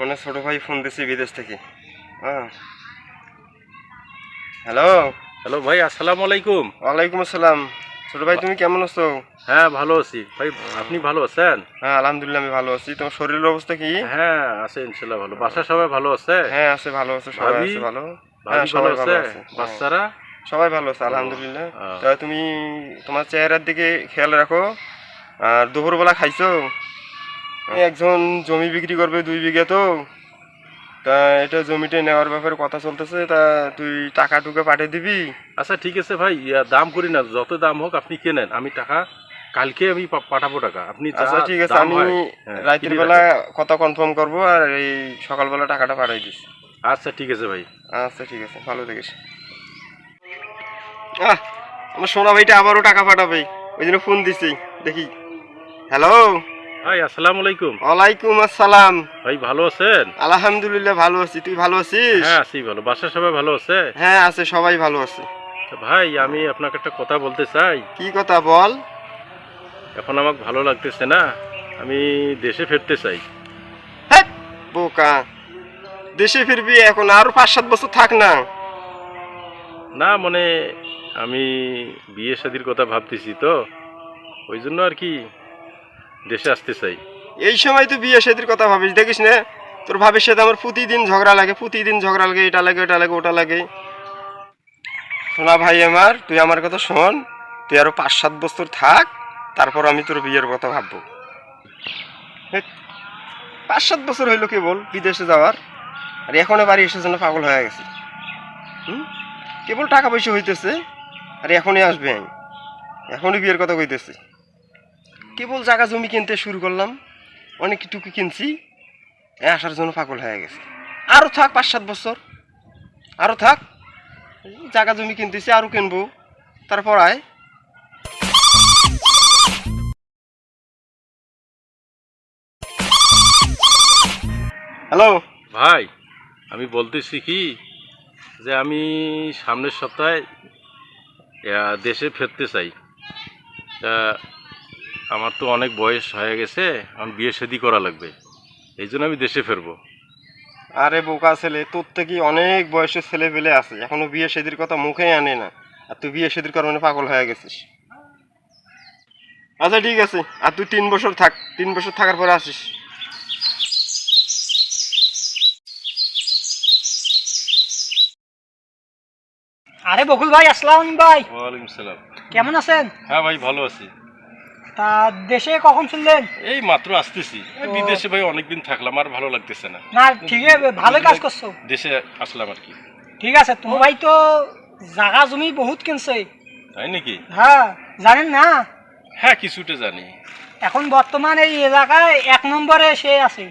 মানে ছোট ভাই ফোন দিছি বিদেশ থেকে। হ্যাঁ। হ্যালো। হ্যালো ভাই আসসালামু আলাইকুম। ওয়ালাইকুম আসসালাম। ছোট ভাই তুমি কেমন আছো? হ্যাঁ ভালো আছি। ভাই আপনি ভালো আছেন? হ্যাঁ আলহামদুলিল্লাহ আমি ভালো আছি। তোমার শরীরের অবস্থা কি? হ্যাঁ আছে ইনশাল্লাহ ভালো। বাসা সবাই ভালো আছে? হ্যাঁ আছে ভালো আছে সবাই আছে ভালো। হ্যাঁ সবাই আছে ভালো আছে? হ্যাঁ, বাচ্চারা? সবাই ভালো আছে আলহামদুলিল্লাহ। তা তুমি তোমার চেহারার দিকে খেয়াল রাখো। আর দুপুরবেলা খাইছো? একজন জমি বিক্রি করবে দুই বিঘা তো। তা এটা জমিটা নেওয়ার ব্যাপারে কথা চলতেছে তা তুই টাকা টুকে পাঠিয়ে দিবি। আচ্ছা ঠিক আছে ভাই ইয়া, দাম করি না যত দাম হোক আপনি কেনেন আমি টাকা কালকে আমি পা- পাঠাবো টাকা। আপনি যা আচ্ছা ঠিক আছে দাম আমি হয়, হ্যাঁ, রাতের কিনে বেলা কথা কনফার্ম করব আর এই সকালবেলা টাকাটা পাঠাই দিস। আচ্ছা ঠিক আছে ভাই। আচ্ছা ঠিক আছে ভালো থাকিস। আহ আমার সোনা ভাইটা আবারও টাকা পাঠাবে ওই জন্য ফোন দিছি দেখি। হ্যালো ভাই আসসালামু আলাইকুম। ওয়ালাইকুম আসসালাম। ভাই ভালো আছেন? আলহামদুলিল্লাহ ভালো আছি। তুই ভালো আছিস? হ্যাঁ আছি ভালো। বাসা সবাই ভালো আছে? হ্যাঁ আছে সবাই ভালো আছে। ভাই আমি আপনাকে একটা কথা বলতে চাই। কি কথা বল? এখন আমাকে ভালো লাগতেছে না। আমি দেশে ফিরতে চাই। বোকা। দেশে ফিরবি এখন আরও পাঁচ সাত বছর থাক না। না মানে আমি বিয়ে শাদির কথা ভাবতেছি তো। ওই জন্য আর কি দেশে আসতে চাই। এই সময় তুই বিয়ে শাদির কথা ভাবিস, দেখিস না? তোর ভাবির সাথে আমার প্রতিদিন ঝগড়া লাগে, প্রতিদিন ঝগড়া লাগে, এটা লাগে, ওটা লাগে ওটা লাগে। শোনা ভাই আমার, তুই আমার কথা শোন, তুই আরও পাঁচ সাত বছর থাক, তারপর আমি তোর বিয়ের কথা ভাববো। পাঁচ সাত বছর হইল কে বল, বিদেশে যাওয়ার, আর এখনও বাড়ি এসে যেন পাগল হয়ে গেছে। হুম? কেবল টাকা পয়সা হইতেছে, আর এখনই আসবে। আমি এখনই বিয়ের কথা কইতেছি। কেবল জায়গা জমি কিনতে শুরু করলাম অনেক টুকু কিনছি আসার জন্য পাগল হয়ে গেছে। আরও থাক, পাঁচ সাত বছর আরও থাক জায়গা জমি কিনতেছি আরও কিনবো, তারপর আয়। হ্যালো? ভাই, আমি বলতেছি কি যে আমি সামনের সপ্তাহে দেশে ফিরতে চাই। আমার তো অনেক বয়স হয়ে গেছে আমার বিয়ে শাদি করা লাগবে। এই জন্য আমি দেশে ফিরবো। আরে বোকা ছেলে তোর থেকে অনেক বয়সের ছেলে পেলে আছে এখনও বিয়ে সেদির কথা মুখে আনে না আর তুই বিয়ে সেদির কারণে পাগল হয়ে গেছিস। আচ্ছা ঠিক আছে আর তুই তিন বছর থাক তিন বছর থাকার পরে আসিস। আরে বকুল ভাই আসসালাম ভাই। ওয়ালাইকুম সালাম। কেমন আছেন? হ্যাঁ ভাই ভালো আছি। তা দেশে কখন এই মাত্র আসতেছি। বিদেশে ভাই অনেকদিন থাকলাম আর ভালো লাগতেছে না। না ঠিক আছে ভালো কাজ করছ। দেশে আসলাম আর কি। ঠিক আছে তোমার ভাই তো জাগা জমি বহুত কিনছে। তাই নাকি? হ্যাঁ জানেন না? হ্যাঁ কিছুটা জানি। এখন বর্তমান এই এলাকায় এক নম্বরে সে আছে।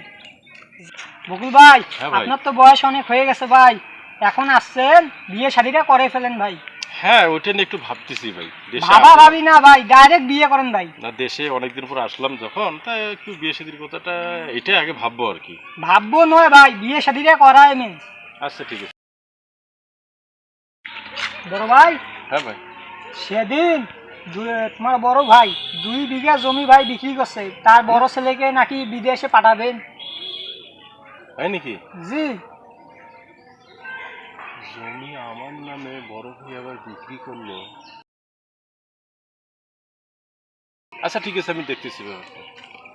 বকুল ভাই হ্যাঁ আপনার তো বয়স অনেক হয়ে গেছে ভাই। এখন আসছেন বিয়ে শাদিটা করে ফেলেন ভাই। হ্যাঁ ওইটা নিয়ে একটু ভাবতেছি ভাই। দেশে ভাবা ভাবি না ভাই ডাইরেক্ট বিয়ে করেন ভাই। না দেশে অনেকদিন পর আসলাম যখন তাই একটু বিয়ে শাদির কথাটা এটাই আগে ভাববো আর কি। ভাববো নয় ভাই বিয়ে শাদিটা করাই মেন আচ্ছা ঠিক আছে। বড় ভাই হ্যাঁ ভাই। সেদিন তোমার বড় ভাই দুই বিঘা জমি ভাই বিক্রি করছে। তার বড় ছেলেকে নাকি বিদেশে পাঠাবেন। তাই নাকি? জি। জমি আমার নামে বড় ভাই আবার বিক্রি করল। আচ্ছা ঠিক আছে আমি দেখতেছি ব্যাপারটা।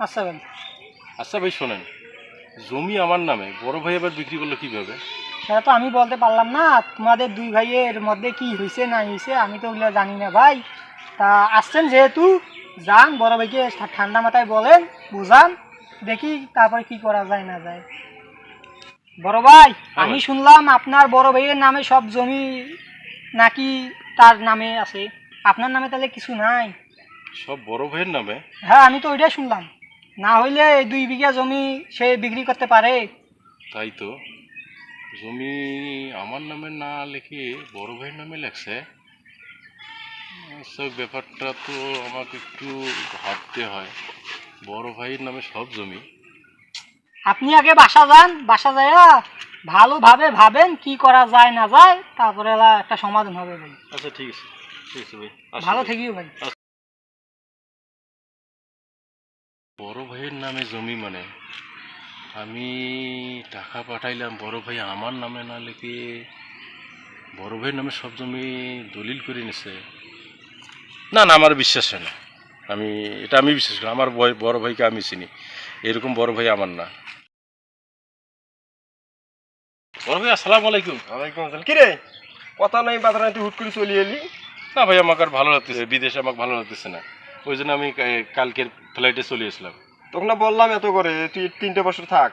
আচ্ছা ভাই। আচ্ছা ভাই শোনেন জমি আমার নামে বড় ভাই আবার বিক্রি করল কীভাবে? সেটা তো আমি বলতে পারলাম না তোমাদের দুই ভাইয়ের মধ্যে কি হয়েছে না হয়েছে আমি তো ওগুলো জানি না ভাই। তা আসছেন যেহেতু যান বড় ভাইকে ঠান্ডা মাথায় বলেন বুঝান দেখি তারপরে কি করা যায় না যায়। বড় ভাই আমি শুনলাম আপনার বড় ভাইয়ের নামে সব জমি নাকি তার নামে আছে। আপনার নামে তাহলে কিছু নাই। সব বড় ভাইয়ের নামে? হ্যাঁ আমি তো ওইটাই শুনলাম। না হইলে দুই বিঘা জমি সে বিক্রি করতে পারে। তাই তো। জমি আমার নামে না লিখে বড় ভাইয়ের নামে লেখছে? সব ব্যাপারটা তো আমাকে একটু ভাবতে হয়। বড় ভাইয়ের নামে সব জমি? আপনি আগে বাসা যান বাসা যাইয়া ভালোভাবে ভাবেন কি করা যায় না যায় তারপরে একটা সমাধান হবে ভাই। আচ্ছা ঠিক আছে ঠিক আছে ভাই। ভালো। থাকিও ভাই। বড় ভাইয়ের নামে জমি মানে। আমি টাকা পাঠাইলাম বড় ভাই আমার নামে না লিখে বড় ভাইয়ের নামে সব জমি দলিল করে নিছে। না না আমার বিশ্বাস হয় না। আমি এটা আমি বিশ্বাস করি আমার বড় ভাইকে আমি চিনি। এরকম বড় ভাই আমার না। বড় ভাই আসসালামু আলাইকুম। ওয়ালাইকুম আসসালাম। কিরে কথা নাই বাধা নাই তুই হুট করে চলে এলি? না ভাই আমাকে আর ভালো লাগতেছে বিদেশে আমাকে ভালো লাগতেছে না। ওই জন্য আমি কালকের ফ্লাইটে চলে এসলাম তোকে না বললাম এত করে তুই তিনটে বছর থাক।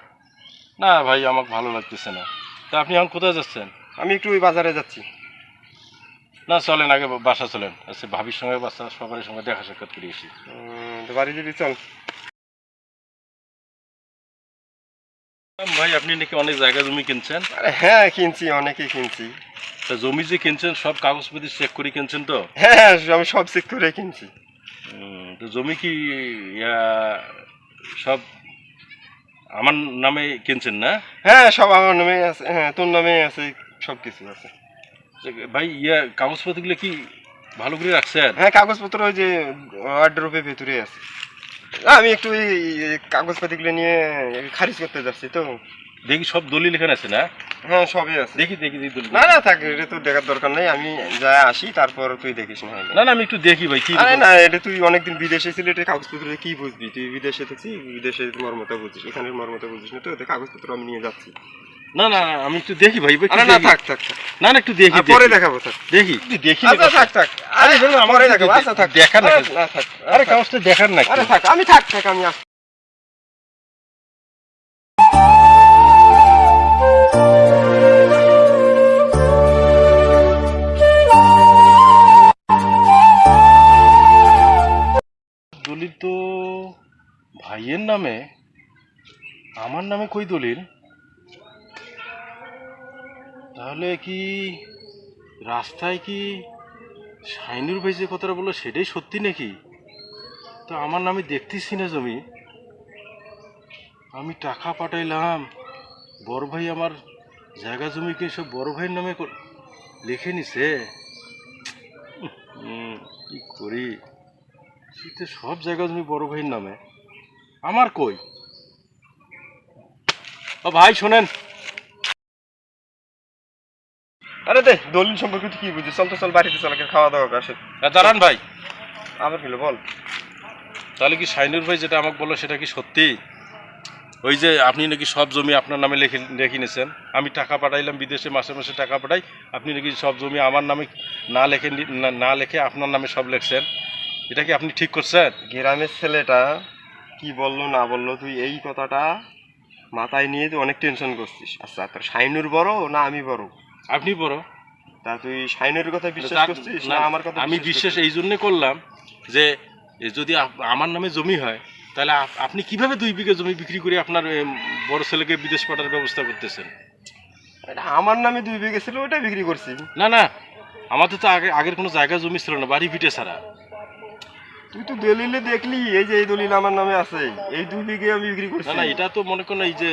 না ভাই আমাকে ভালো লাগতেছে না। তা আপনি এখন কোথায় যাচ্ছেন? আমি একটু ওই বাজারে যাচ্ছি। না চলেন আগে বাসা চলেন। আচ্ছা ভাবির সঙ্গে বাসা সবার সঙ্গে দেখা সাক্ষাৎ করে এসি বাড়ি যাবি চল। ভাই আপনি নাকি অনেক জায়গা জমি কিনছেন? আরে হ্যাঁ কিনছি অনেকে কিনছি। তা জমি যে কিনছেন সব কাগজপত্র চেক করে কিনছেন তো? হ্যাঁ আমি সব চেক করে কিনছি। তো জমি কি সব আমার নামে কিনছেন না? হ্যাঁ সব আমার নামে আছে হ্যাঁ তোর নামে আছে সব কিছু আছে। ভাই ইয়া কাগজপত্রগুলো কি ভালো করে রাখছেন? হ্যাঁ কাগজপত্র ওই যে ওয়ার্ড্রোপের ভেতরে আছে। আমি একটু এই কাগজপাতিগুলো নিয়ে খারিজ করতে যাচ্ছি তো। দেখি সব দলিল এখানে আছে না? হ্যাঁ সবই আছে। দেখি দেখি দেখি দলিল। না না থাক এটা তো দেখার দরকার নেই আমি যা আসি তারপর তুই দেখিস না না না আমি একটু দেখি ভাই কি আরে না এটা তুই অনেকদিন বিদেশে ছিলি এটা কাগজপত্র কি বুঝবি? তুই বিদেশে থাকছিস বিদেশে মর্মতা বুঝিস এখানের মর্মতা বুঝিস না তো এটা কাগজপত্র আমি নিয়ে যাচ্ছি। না না আমি একটু দেখি ভাই আরে না থাক থাক না না একটু দেখি পরে দেখি। দেখাবো থাক। দেখি দেখি আচ্ছা থাক থাক। আরে শোনো, আমার দেখাবো আচ্ছা থাক। দেখার না। থাক আরে আরে কাগজটা দেখার না আরে থাক আমি থাক থাক আমি আসছি। দলিল তো ভাইয়ের নামে আমার নামে কই দলিল? তাহলে কি রাস্তায় কি শাইনুর ভাই যে কথাটা বলল সেটাই সত্যি নাকি? তো আমার নামে দেখতেছি না জমি। আমি টাকা পাঠাইলাম, বড় ভাই আমার জায়গা জমি কি সব বড় ভাইয়ের নামে লিখে নিছে। কি করি? শীতে সব জায়গা জমি বড় ভাইয়ের নামে। আমার কই? ও ভাই, শোনেন। আরে দে দলিল সম্পর্কে তুই কি বুঝিস? চল তো চল বাড়িতে চল আগে খাওয়া দাওয়া আসে দাঁড়ান ভাই। আবার গেলো বল। তাহলে কি শাইনুর ভাই যেটা আমাকে বলল সেটা কি সত্যি? ওই যে আপনি নাকি সব জমি আপনার নামে লিখে লিখে নিয়েছেন। আমি টাকা পাঠাইলাম বিদেশে মাসে মাসে টাকা পাঠাই। আপনি নাকি সব জমি আমার নামে না লেখে নি- লেখে আপনার নামে সব লিখছেন। এটা কি আপনি ঠিক করছেন? গ্রামের ছেলেটা কি বলল না বলল তুই এই কথাটা মাথায় নিয়ে তুই অনেক টেনশন করছিস। আচ্ছা তোর শাইনুর বড় না আমি বড়? আপনি বড়। তা তুই শাইনুর কথা বিশ্বাস করছিস না, আমার কথা আমি বিশ্বাস এই জন্য করলাম যে যদি আমার নামে জমি হয় তাহলে আপনি কীভাবে দুই বিঘা জমি বিক্রি করে আপনার বড় ছেলেকে বিদেশ পাঠার ব্যবস্থা করতেছেন? এটা আমার নামে দুই বিঘে ছিল ওটা বিক্রি করছি। না না আমাদের তো আগে আগের কোনো জায়গা জমি ছিল না বাড়ি ভিটে ছাড়া। তুই তো দলিলে দেখলি এই যে এই দলিল আমার নামে আছে এই দুই বিঘে আমি বিক্রি করছি না না এটা তো মনে করেন এই যে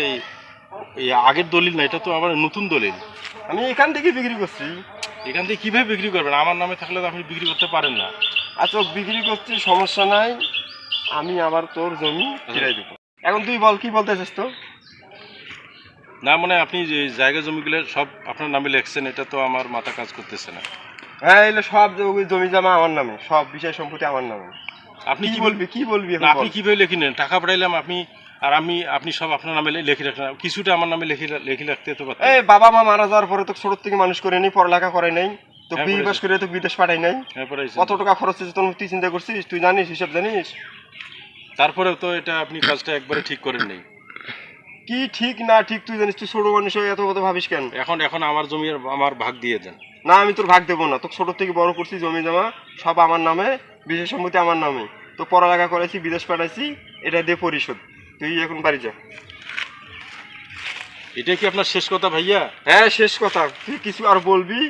আগের দলিল না এটা তো আমার নতুন দলিল। আমি এখান থেকে বিক্রি করছি। এখান থেকে কীভাবে বিক্রি করবেন? আমার নামে থাকলে তো আপনি বিক্রি করতে পারেন না। আচ্ছা বিক্রি করছি সমস্যা নাই। আমি আবার তোর জমি ফিরাই দেবো। এখন তুই বল কি বলতে চাস তো? না মানে আপনি যে জায়গা জমিগুলো সব আপনার নামে লেখছেন এটা তো আমার মাথা কাজ করতেছে না। হ্যাঁ এগুলো সব জমি জমি আমার নামে সব বিষয় সম্পত্তি আমার নামে। আপনি কি বলবি কি বলবি। আপনি কীভাবে লিখে নেন? টাকা পাঠাইলাম আপনি আর আমি আপনি সব আপনার নামে লিখে রাখলেন কিছুটা আমার নামে লিখে লিখে রাখতে তো এই বাবা মা মারা যাওয়ার পরে তো ছোট থেকে মানুষ করে নি পড়ালেখা করে নাই তো হ্যাঁ, বিয়ে। পাস করে তো বিদেশ পাঠাই নাই। এরপরে এই যে- কত টাকা খরচ হয়েছে তোর তুই চিন্তা করছিস? তুই জানিস হিসাব জানিস? তারপরেও তো এটা আপনি কাজটা একবারে ঠিক করেন নেই। কি ঠিক না ঠিক তুই জানিস তুই ছোট মানুষ হয়ে এত কথা ভাবিস কেন? এখন এখন আমার জমি আমার ভাগ দিয়ে দেন। না আমি তোর ভাগ দেবো না। তোকে ছোট থেকে বড় করছি জমি জমা সব আমার নামে বিশেষ সম্পত্তি আমার নামে। তো পড়ালেখা করেছি বিদেশ পাঠাইছি এটা দিয়ে পরিশোধ। তুই এখন বাড়ি যা। এটা কি আপনার শেষ কথা ভাইয়া? হ্যাঁ শেষ কথা। তুই কিছু আর বলবি?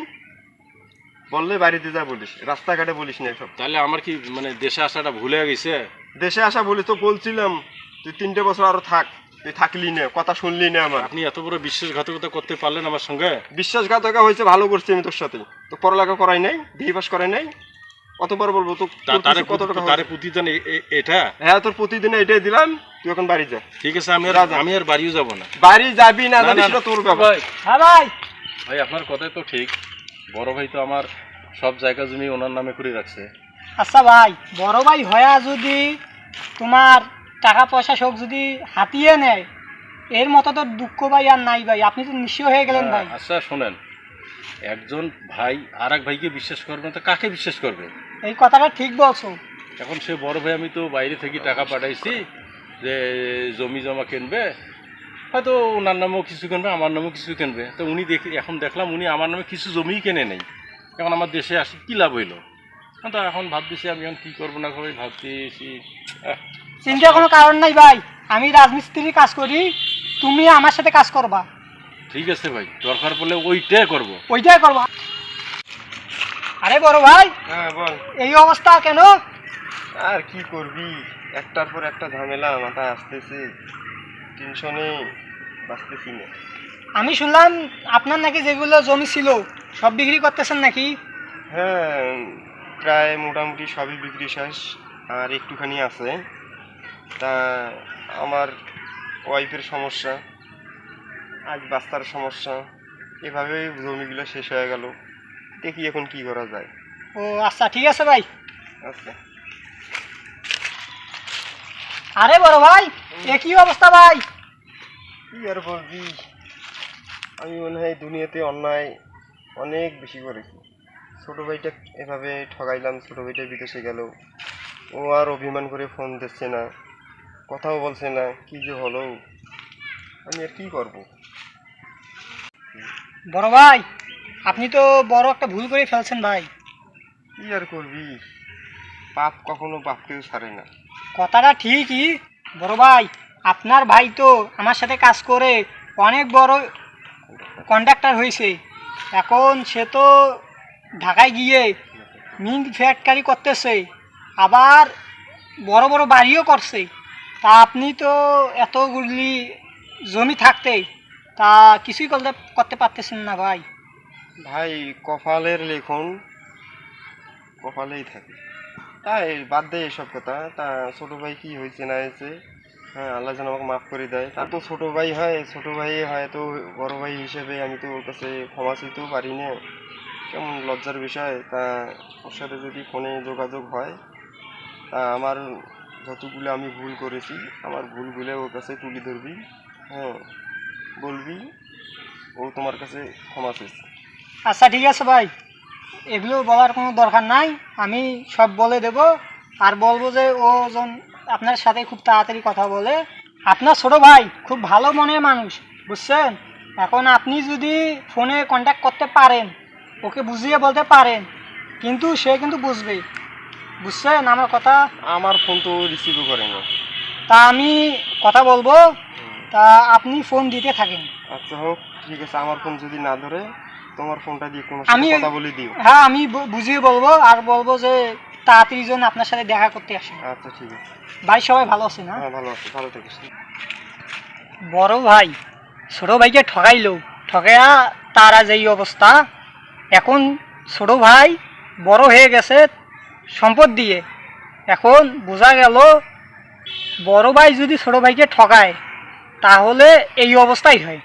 বললে বাড়িতে যা বলিস। রাস্তাঘাটে বলিস না সব তাহলে আমার কি মানে দেশে আসাটা ভুলে গেছে? দেশে আসা বলি তো বলছিলাম তুই তিনটে বছর আরও থাক। তুই থাকলি না কথা শুনলি না আমার। আপনি এত বড় বিশ্বাসঘাতকতা করতে পারলেন আমার সঙ্গে? বিশ্বাসঘাতকা হয়েছে ভালো করছি আমি তোর সাথে। তো পড়ালেখা করাই নাই বিয়ে পাস করাই নাই? অতবার বলব? তো তারে কত টাকা তারে? প্রতিদান এটা? হ্যাঁ তোর প্রতিদিন এটাই দিলাম তুই এখন বাড়ি যা। ঠিক আছে আমি আর। আমি আর বাড়িও যাব না। বাড়ি যাবি না না, যাবি সেটা তোর ব্যাপার। ভাই হ্যাঁ ভাই। ভাই আপনার কথাই তো ঠিক। বড় ভাই তো আমার সব জায়গা জমি ওনার নামে করে রাখছে। আচ্ছা ভাই বড় ভাই হয়া যদি তোমার টাকা পয়সা সব যদি হাতিয়ে নেয় এর মতো তো দুঃখ ভাই আর নাই ভাই। আপনি তো নিশ্চয় হয়ে গেলেন ভাই। আচ্ছা শোনেন। একজন ভাই আর এক ভাইকে বিশ্বাস করবে না তো কাকে বিশ্বাস করবে এই কথাটা ঠিক বলছো। এখন সে বড় ভাই আমি তো বাইরে থেকে টাকা পাঠাইছি যে জমি জমা কিনবে হয়তো ওনার নামেও কিছু কিনবে আমার নামেও কিছু কিনবে। তো উনি দেখি এখন দেখলাম উনি আমার নামে কিছু জমিই কেনে নেই। এখন আমার দেশে আসি কী লাভ হইল? তো এখন ভাবতেছি আমি এখন কী করব না করব ভাবতেছি আহ, চিন্তার কোনো কারণ নাই ভাই। আমি রাজমিস্ত্রি কাজ করি তুমি আমার সাথে কাজ করবা। ঠিক আছে ভাই দরকার পড়লে ওইটাই করব। ওইটাই করবা। আরে বড় ভাই হ্যাঁ বল। এই অবস্থা কেন? আর কি করবি? একটার পর একটা ঝামেলা মাথায় আসতেছে। টেনশনে বাঁচতেছি না। আমি শুনলাম আপনার নাকি যেগুলো জমি ছিল সব বিক্রি করতেছেন নাকি? হ্যাঁ প্রায় মোটামুটি সবই বিক্রি শেষ আর একটুখানি আছে। তা আমার ওয়াইফের সমস্যা আজ বাস্তার সমস্যা এভাবেই জমিগুলো শেষ হয়ে গেল। দেখি এখন কি করা যায়। ও আচ্ছা ঠিক আছে ভাই। আচ্ছা। আরে বড় ভাই এ কি অবস্থা ভাই? কি আর বলবি? আমি মনে হয় দুনিয়াতে অন্যায় অনেক বেশি করেছি। ছোটো ভাইটা এভাবে ঠগাইলাম ছোটো ভাইটা বিদেশে গেল। ও আর অভিমান করে ফোন দিচ্ছে না কথাও বলছে না কি যে হলো? আমি আর কি করব? বড় ভাই আপনি তো বড় একটা ভুল করে ফেলছেন ভাই। কি আর করবি? পাপ কখনো বাপকেও ছাড়ে না। কথাটা ঠিকই বড় ভাই আপনার ভাই তো আমার সাথে কাজ করে অনেক বড় কন্ডাক্টর হয়েছে। এখন সে তো ঢাকায় গিয়ে মিল ফ্যাক্টরি করতেছে আবার বড় বড় বাড়িও করছে। তা আপনি তো এতগুলি জমি থাকতে তা কিছুই করতে করতে পারতেছেন না ভাই। ভাই, কপালের লেখন কপালেই থাকে। তাই বাদ দেয় এসব কথা। তা ছোট ভাই কি হয়েছে, না হয়েছে? হ্যাঁ আল্লাহ যেন আমাকে মাফ করে দেয়। তার তো ছোট ভাই হয়, ছোট ভাই হয় তো বড় ভাই হিসেবে আমি তো ওর কাছে ক্ষমা চাইতেও পারি না। কেমন লজ্জার বিষয়। তা ওর সাথে যদি ফোনে যোগাযোগ হয়, তা আমার যতগুলো আমি ভুল করেছি, আমার ভুলগুলো ওর কাছে তুলে ধরবি। হ্যাঁ বলবি, ও তোমার কাছে ক্ষমা চাইছে। আচ্ছা ঠিক আছে ভাই। এগুলো বলার কোনো দরকার নাই। আমি সব বলে দেব। আর বলব যে ও যেন আপনার সাথে খুব তাড়াতাড়ি কথা বলে। আপনার ছোট ভাই খুব ভালো মনের মানুষ বুঝছেন? এখন আপনি যদি ফোনে কন্ট্যাক্ট করতে পারেন ওকে বুঝিয়ে বলতে পারেন কিন্তু সে কিন্তু বুঝবে। বুঝছেন আমার কথা? আমার ফোন তো রিসিভও করে না তা আমি কথা বলব। তা আপনি ফোন দিতে থাকেন। আচ্ছা হোক ঠিক আছে। আমার ফোন যদি না ধরে তোমার ফোনটা দিয়ে কোনো আমি- কথা বলে দিও। হ্যাঁ আমি বুঝিয়ে বলব আর বলব যে তাড়াতাড়ি যেন আপনার সাথে দেখা করতে আচ্ছা ঠিক আছে। ভাই সবাই ভালো আছে না? হ্যাঁ ভালো আছে ভালো থাকিস বড় ভাই ছোট ভাইকে ঠকাইলো। ঠকাইয়া তারা যেই অবস্থা এখন ছোট ভাই বড় হয়ে গেছে সম্পদ দিয়ে। এখন বোঝা গেল বড় ভাই যদি ছোট ভাইকে ঠকায় তাহলে এই অবস্থাই হয়।